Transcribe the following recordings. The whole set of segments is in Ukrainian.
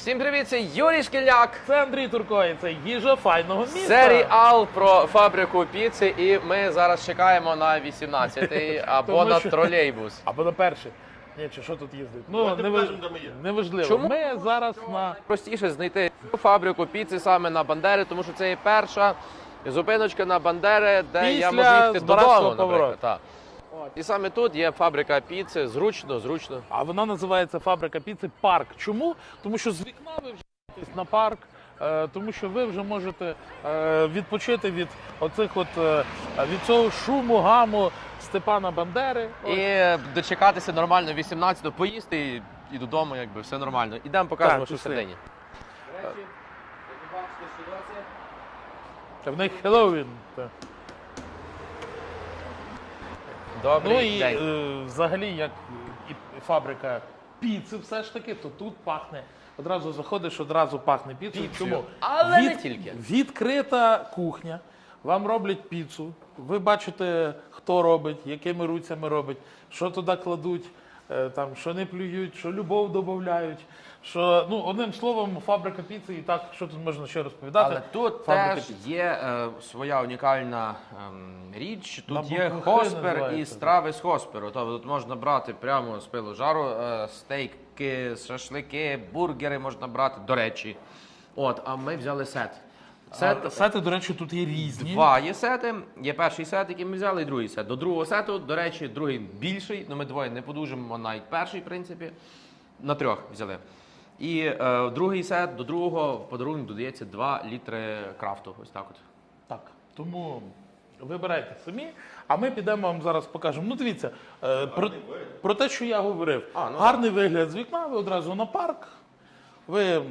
Всім привіт, це Юрій Шкільняк. Це Андрій Турко, і це їжа файного міста. Серіал про фабрику піци, і ми зараз чекаємо на 18-й або на тролейбус. Або на перший. Ні, чи що тут їздить? Ну, не неважливо. Чому? Ми зараз на Простіше знайти фабрику піци саме на Бандери, тому що це є перша зупиночка на Бандери, де я можу їхати додому, наприклад. Так. І саме тут є фабрика піци, зручно, зручно. А вона називається фабрика піци Парк. Чому? Тому що з вікна ви вже на парк, е, тому що ви вже можете е, відпочити від оцих от е, від цього шуму, гаму Степана Бандери. Ось. І дочекатися нормально 18-го, поїсти і, і додому, якби все нормально. Ідемо покажемо, Так, що всередині. В них Хеллоуін. Добрий Ну і день. е, взагалі, як і фабрика піци, все ж таки, то тут пахне. Одразу заходиш, одразу пахне піцею. Чому? Але не тільки. Відкрита кухня. Вам роблять піцу. Ви бачите, хто робить, якими руцями робить, що туди кладуть, е, там, що не плюють, що любов додають. Що, ну, одним словом, фабрика піци, і так, що тут можна ще розповідати? Але тут Фабрика теж піци. є е, своя унікальна ем, річ. Тут На є хоспер і називається. страви з хосперу. Тобто тут можна брати прямо з пилу жару е, стейки, шашлики, бургери можна брати, до речі. От, а ми взяли сет. Сет А, Сети, до речі, тут є різні. Два є сети. Є перший сет, який ми взяли, і другий сет. До другого сету, до речі, другий більший. Ну ми двоє не подужимо навіть перший, в принципі. На трьох взяли. І е, другий сет до другого в подарунок додається 2 літри крафту. Ось так от. Так, тому вибирайте самі, а ми підемо вам зараз покажемо. Ну, дивіться, е, про, про те, що я говорив. А, ну Гарний вигляд з вікна, ви одразу на парк. Ви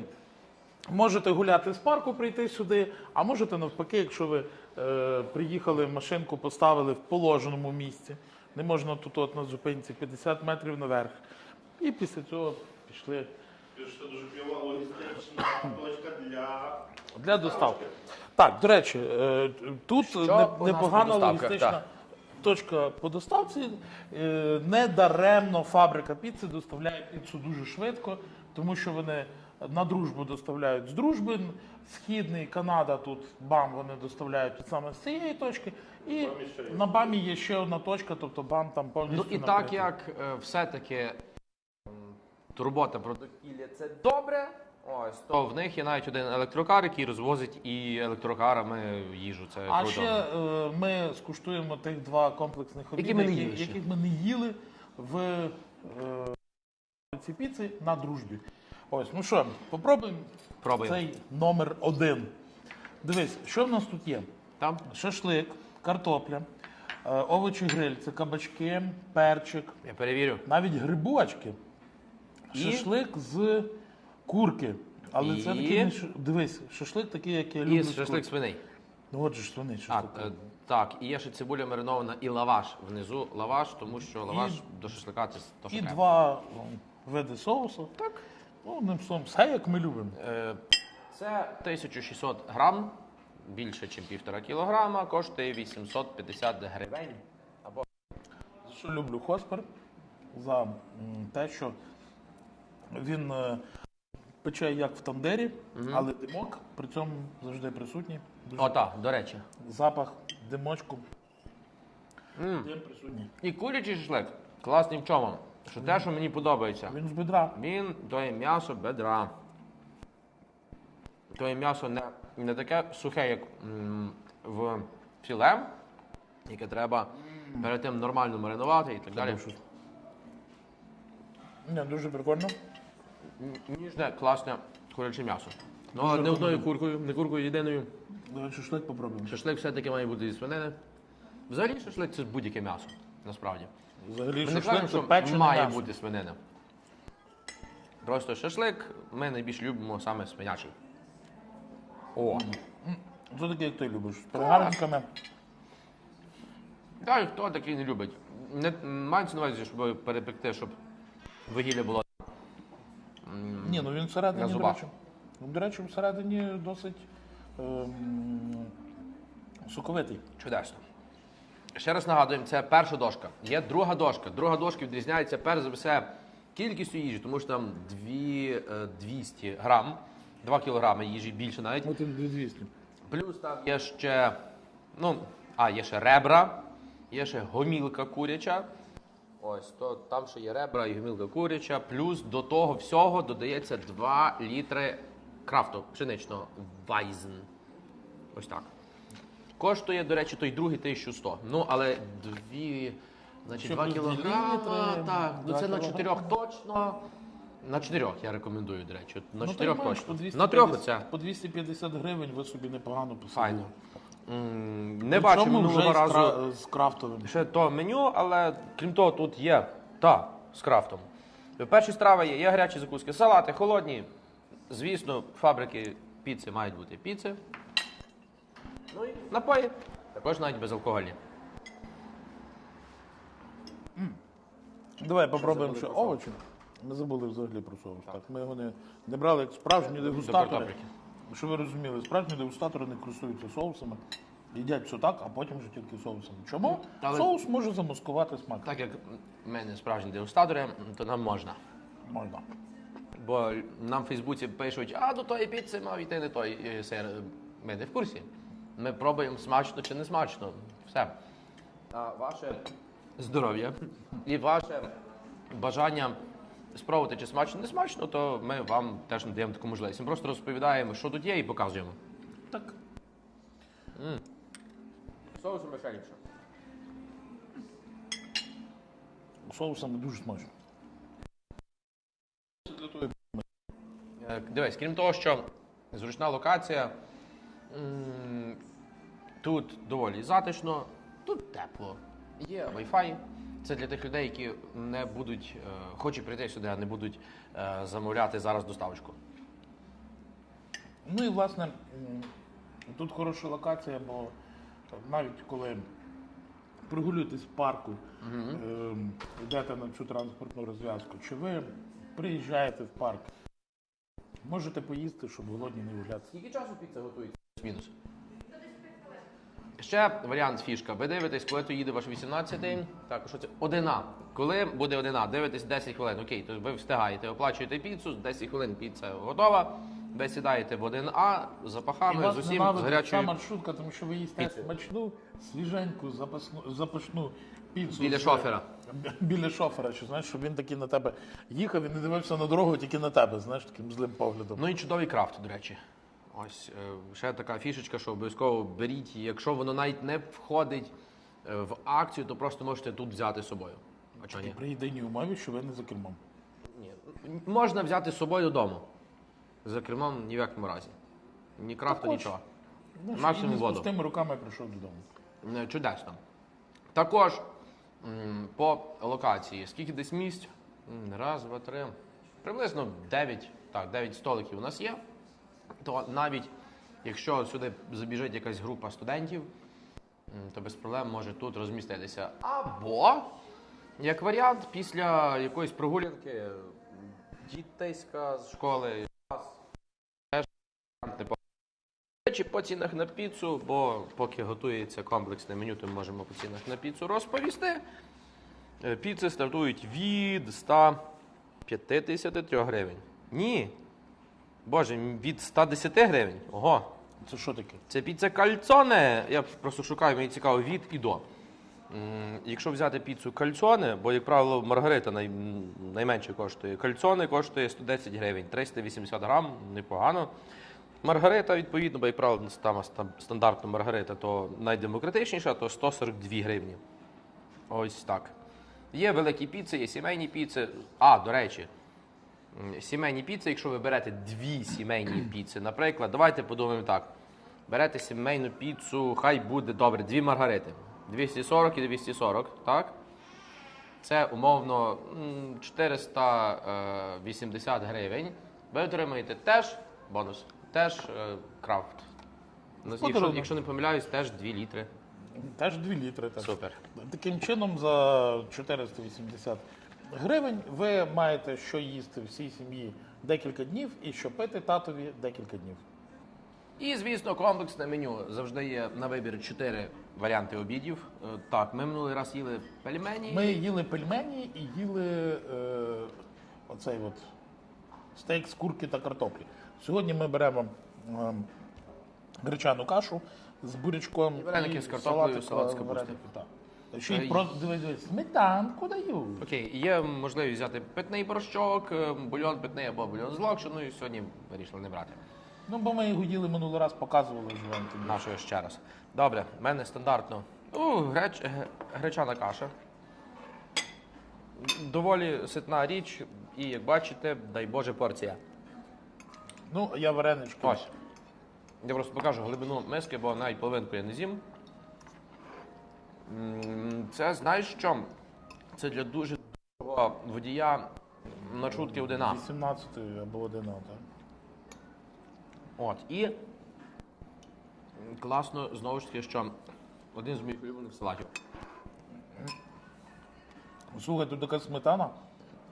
можете гуляти з парку, прийти сюди, а можете навпаки, якщо ви е, приїхали, машинку поставили в положеному місці. Не можна тут от на зупинці 50 метрів наверх. І після цього пішли Це дуже кльова логістична точка для Для доставки. Так, до речі, е, тут Що не- у нас непогана по доставках? логістична Так. точка по доставці. Е, Недаремно фабрика піци доставляє піцу дуже швидко, тому що вони на дружбу доставляють з дружби. Східний Канада тут БАМ вони доставляють саме з цієї точки. І на БАМі є ще одна точка, тобто БАМ там Ну повністю. і так накритий. як е, все-таки турбота про довкілля це добре. Ось то в них є навіть один електрокар, який розвозить і електрокарами їжу. Це А круто. ще е, ми скуштуємо тих два комплексних обіди, Які ми не які- їли ще. яких ми не їли в е, цій піці на дружбі. Ось, ну що, попробуємо Пробуємо. цей номер один. Дивись, що в нас тут є? Там Шашлик, картопля, е, овочі гриль, це кабачки, перчик, я перевірю. навіть грибочки. І? Шашлик з курки. Але це такий не ш- дивись, шашлик такий, як я люблю. І шашлик свиней. Ну от же ж вони, А, е, так, і є ще цибуля маринована і лаваш. Внизу лаваш, тому що лаваш до шашлика це то, І два види соусу. Так. Ну, одним словом, все як ми любимо. Е, Це 1600 грам, більше, ніж півтора кілограма, коштує 850 гривень. Або що люблю Хоспер? За те, що він е, пече як в тандері, але димок при цьому завжди присутній. Дуже О, так, до речі. Запах димочку. Дим присутній. І курячий шашлик класний в чому? Що те, що мені подобається. Він з бедра. Він то є м'ясо бедра. То є м'ясо не, не таке сухе, як м, в філе, яке треба перед тим нормально маринувати і так далі. Ні, дуже прикольно. Ніжне, класне куряче м'ясо. Ну, але не одною куркою, не куркою єдиною. Давай шашлик попробуємо. Шашлик все-таки має бути зі свинини. Взагалі шашлик це будь-яке м'ясо, насправді. Взагалі Ми не шашлик кажемо, це що печене має м'ясо. бути свинина. Просто шашлик ми найбільш любимо саме свинячий. О! Це таке, як ти любиш. З перегарниками. Та й хто такий не любить. Не, мається на увазі, щоб перепекти, щоб вугілля було. Ні, ну він всередині, На до зубах. речі. Ну, До речі, всередині досить ем, соковитий. Чудесно. Ще раз нагадуємо, це перша дошка. Є друга дошка. Друга дошка відрізняється перш за все кількістю їжі, тому що там дві, е, 200 грам, 2 кілограми їжі більше навіть. От 200. Плюс там є ще, ну, а, є ще ребра, є ще гомілка куряча. Ось, то там ще є ребра і гомілка куряча. Плюс до того всього додається 2 літри крафту пшеничного Weizen. Ось так. Коштує, до речі, той другий 1100. Ну, але дві, значить, 2 плюс дві кілограма. Так, ну це на кілограма. 4 точно. На 4 я рекомендую, до речі. На Ну, 4 так точно. по 250 На 3 оце. По 250 гривень ви собі непогано посадили. Файно. Не бачив Причому минулого вже з разу кра- з крафтовим. ще то меню, але крім того, тут є та з крафтом. Перші страви є, є гарячі закуски, салати, холодні. Звісно, фабрики піци мають бути піци. Ну і напої. Також навіть безалкогольні. Давай попробуємо ще овочі. Ми забули взагалі про соус. Так. Ми його не, не брали як справжні дегустатори. картоплики. Щоб ви розуміли, справжні дегустатори не користуються соусами, їдять все так, а потім вже тільки соусами. Чому? Але- Соус може замаскувати смак. Так як в мене справжні дегустатори, то нам можна. Можна. Бо нам в Фейсбуці пишуть, а до тої піци мав йти не той е, сир. Ми не в курсі. Ми пробуємо смачно чи не смачно. Все. А ваше здоров'я і ваше бажання спробувати, чи смачно, не смачно, то ми вам теж не даємо таку можливість. Ми просто розповідаємо, що тут є, і показуємо. Так. Соусом ще ліпше. Соусами дуже смачно. Для того, Е, Дивись, крім того, що зручна локація, м, тут доволі затишно, тут тепло, є Wi-Fi. Це для тих людей, які не будуть, е, хочуть прийти сюди, а не будуть е, замовляти зараз доставочку. Ну і власне м, тут хороша локація, бо навіть коли прогулюєтесь в парку, ем, йдете на цю транспортну розв'язку, чи ви приїжджаєте в парк, можете поїсти, щоб голодні не виглядати. Скільки часу піца готується? Мінус. Ще варіант фішка. Ви дивитесь, коли то їде ваш 18-й. Так, що це? Одина. Коли буде одина, дивитесь 10 хвилин. Окей, то ви встигаєте, оплачуєте піцу, 10 хвилин піца готова. Ви сідаєте в 1А з І запахами, вас з усім, з гарячою. маршрутка, тому що ви їсте смачну, свіженьку, запасну, запашну піцу. Біля з- шофера. Біля шофера, що знаєш, щоб він такий на тебе їхав і не дивився на дорогу, тільки на тебе, знаєш, таким злим поглядом. Ну і чудовий крафт, до речі. Ось е, ще така фішечка, що обов'язково беріть. І Якщо воно навіть не входить е, в акцію, то просто можете тут взяти з собою. А чого ні? При єдиній умові, що ви не за кермом. Ні. Можна взяти з собою додому. За кермом ні в якому разі. Ні крафту, Так от. нічого. Знаєш, Максимум і не з воду. пустими руками прийшов додому. Е, Чудесно. Також м, по локації, скільки десь місць? М, Раз, два, три. Приблизно 9, так, 9 столиків у нас є. То навіть якщо сюди забіжить якась група студентів, то без проблем може тут розміститися. Або, як варіант, після якоїсь прогулянки дітейська з школи, теж. Речі, по цінах на піцу, бо поки готується комплексне меню, то ми можемо по цінах на піцу розповісти. Е, Піци стартують від 153 гривень. Ні. Боже, від 110 гривень. Ого. Це що таке? Це піца кальцоне. Я просто шукаю, мені цікаво від і до. М, Якщо взяти піцу кальцоне, бо, як правило, маргарита най, найменше коштує. Кальцоне коштує 110 гривень, 380 грам, непогано. Маргарита, відповідно, бо, як правило, там стандартна маргарита, то найдемократичніша, то 142 гривні. Ось так. Є великі піци, є сімейні піци. А, до речі, сімейні піци, якщо ви берете дві сімейні піци, наприклад, давайте подумаємо так. Берете сімейну піцу, хай буде добре, дві маргарити. 240 і 240, так? Це умовно 480 гривень. Ви отримаєте теж бонус, теж е, крафт. Ну, Якщо, Подарунок. якщо не помиляюсь, теж 2 літри. Теж 2 літри. Так. Супер. Таким чином, за 480 гривень ви маєте що їсти всій сім'ї декілька днів і що пити татові декілька днів. І, звісно, комплексне меню завжди є на вибір 4 варіанти обідів. Е, Так, ми минулий раз їли пельмені. Ми їли пельмені і їли е, оцей от стейк з курки та картоплі. Сьогодні ми беремо ем, гречану кашу з бурячком І вареники з картоплею, салат з е, капусти. вареники, так. Ще Е, й про дивись, дивись, сметанку дають. Окей, є можливість взяти питний порошок, е, бульон питний або бульон з локшиною. і Сьогодні вирішили не брати. Ну, бо ми їли минулий раз, показували з вами тобі. Нашого ще раз. Добре, в мене стандартно. Ну, греч, г- гречана каша. Доволі ситна річ, і як бачите, дай Боже, порція. Ну, я варенички. Ось. Я просто покажу глибину миски, бо навіть половинку я не з'їм. Це знаєш що? Це для дуже дорогого водія маршрутки 1А. 18 або 11. так. От. І класно, знову ж таки, що один з моїх улюблених салатів. Слухай, тут така сметана,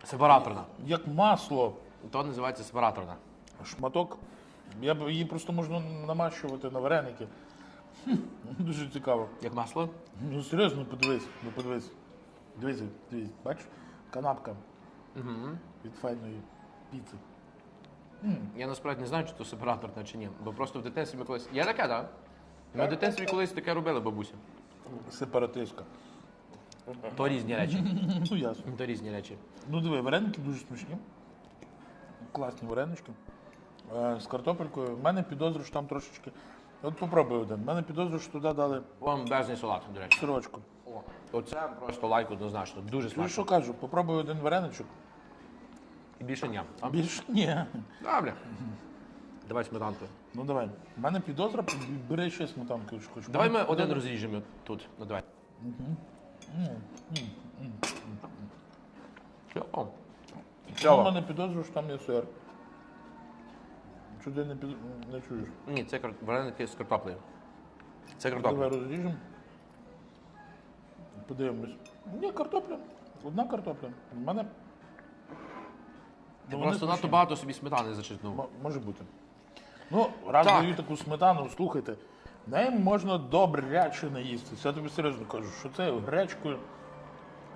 Сепараторна. як масло. То називається сепараторна. Шматок. Я б її просто можна намащувати на вареники. Дуже цікаво. Як масло? Ну серйозно, подивись, ну подивись. Дивись, дивись, бачиш? Канапка Угу. від файної піци. Я насправді не знаю, чи то сепараторна чи ні. Бо просто в дитинстві ми колись. Є таке, так? Ми в дитинстві колись таке робили, бабуся. Сепаратистка. То різні речі. Ну ясно. То різні речі. Ну диви, вареники дуже смачні. Класні варенички. Е, з картопелькою. У мене підозрюю, що там трошечки. От попробуй один. У мене підозрюю, що туди дали Бомбезний салат, до речі. сирочку. О, Оце просто лайк однозначно. Дуже Ну смачно. що кажу, попробуй один вареничок. І більше ні. А? Більше ні. Добре. Давай сметанку. Ну давай. У мене підозра, бери ще сметанку, якщо хочеш. Давай ми один розріжемо тут. Ну давай. Чого? Ну, У Чого? мене підозрюю, що там є сир. Що не, під... не чуєш? Ні, це кар- вареники з картоплею. Це Давай картопля. розріжемо. Подивимось. Ні, картопля. Одна картопля. У мене. Ти Ну, вони просто смачні. надто багато собі сметани зачерпнув. М- Може бути. Ну, раз Так. дають таку сметану, слухайте, нею можна добряче наїстися. Я тобі серйозно кажу, що це гречкою,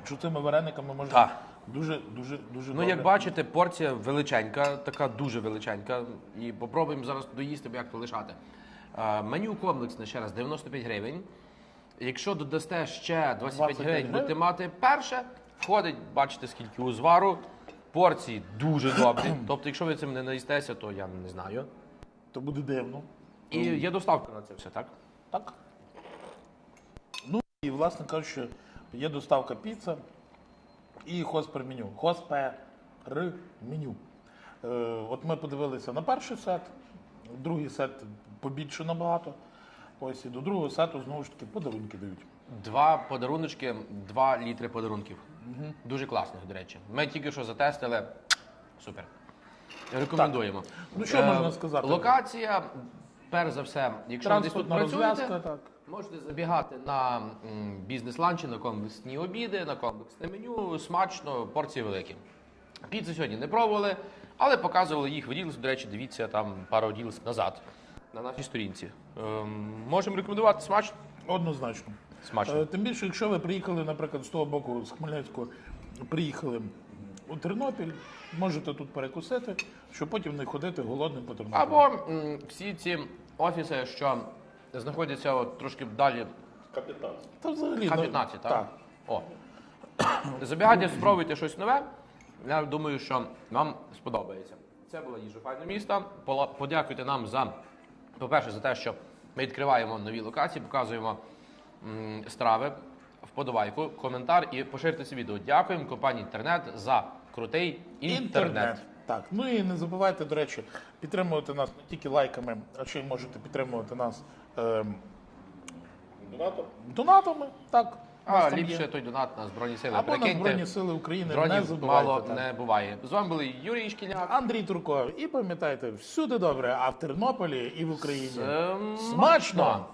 що цими варениками можна Так. Дуже, дуже, дуже Ну, добре. як бачите, порція величенька, така дуже величенька. І попробуємо зараз доїсти, бо як то лишати. Е, Меню комплексне, ще раз, 95 гривень. Якщо додасте ще 25 25 гривень, гривень? будете мати перше, входить, бачите, скільки узвару. Порції дуже добрі. Тобто, якщо ви цим не наїстеся, то я не знаю. То буде дивно. І є доставка на це все, так? Так. Ну і власне кажучи, є доставка піца і хоспер меню. Хоспер меню. Е, от ми подивилися на перший сет, другий сет побільше набагато. Ось і до другого сету знову ж таки подарунки дають. Два подаруночки, два літри подарунків. Дуже класних, до речі. Ми тільки що затестили. Супер. Рекомендуємо. Ну, що Е, можна сказати? Локація, перш за все, якщо ви десь тут працюєте, розв'язка, так. Можете забігати на бізнес-ланчі, на комплексні обіди, на комплексне меню. Смачно, порції великі. Піци сьогодні не пробували, але показували їх в Reels. До речі, дивіться там пару Reels назад на нашій сторінці. Ем, можемо рекомендувати смачно. Однозначно. Смачно. Е, Тим більше, якщо ви приїхали, наприклад, з того боку, з Хмельницького, приїхали у Тернопіль, можете тут перекусити, щоб потім не ходити голодним по Тернополю. Або м, всі ці офіси, що знаходяться от трошки далі Та взагалі, ну, К-15, так? так. О. Забігайте, спробуйте щось нове. Я думаю, що вам сподобається. Це була їжа файне міста. Пола- Подякуйте нам за, по-перше, за те, що ми відкриваємо нові локації, показуємо м, страви, вподобайку, коментар і поширте це відео. Дякуємо компанії інтернет за крутий інтернет. Так, ну і не забувайте, до речі, підтримувати нас не тільки лайками, а ще й можете підтримувати нас ем, донатами. Так, у нас А там ліпше є. той донат на Збройні Сили. Або на Прикиньте, Збройні Сили України не дронів забувайте. мало так. не буває. З вами були Юрій Шкільняк. Андрій Турков. І пам'ятайте, всюди добре, а в Тернополі і в Україні. Смачно!